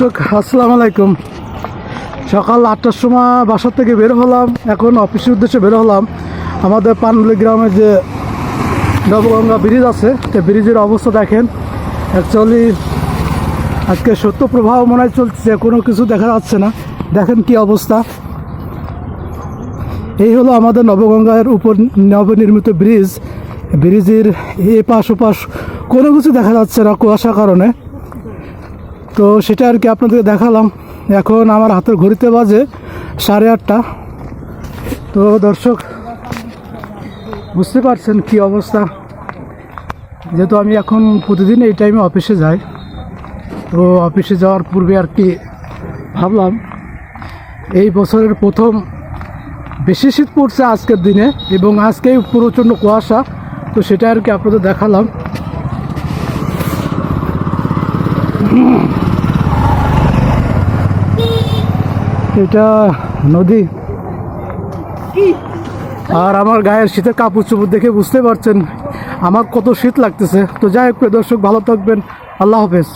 আসসালামু আলাইকুম। সকাল আটটার সময় বাসার থেকে বের হলাম। এখন অফিসের উদ্দেশ্যে বের হলাম। আমাদের পানবলি গ্রামে যে নবগঙ্গা ব্রিজ আছে সে ব্রিজের অবস্থা দেখেন। অ্যাকচুয়ালি আজকে সত্য প্রবাহ মনে হয় চলছে, কোনো কিছু দেখা যাচ্ছে না। দেখেন কি অবস্থা। এই হলো আমাদের নবগঙ্গার উপর নবনির্মিত ব্রিজ। ব্রিজের এ পাশ ওপাশ কোনো কিছু দেখা যাচ্ছে না কুয়াশার কারণে। তো সেটা আর কি আপনাদের দেখালাম। এখন আমার হাতের ঘড়িতে বাজে সাড়ে আটটা। তো দর্শক, বুঝতে পারছেন কি অবস্থা? যেহেতু আমি এখন প্রতিদিন এই টাইমে অফিসে যাই, তো অফিসে যাওয়ার পূর্বে আর কি ভাবলাম, এই বছরের প্রথম বেশি শীত পড়ছে আজকের দিনে এবং আজকেই প্রচণ্ড কুয়াশা, তো সেটা আর কি আপনাদের দেখালাম। এটা নদী। আর আমার গায়ের শীতের কাপড় চোপড় দেখে বুঝতে পারছেন আমার কত শীত লাগতেছে। তো যাই হোক দর্শক ভালো থাকবেন। আল্লাহ হাফেজ।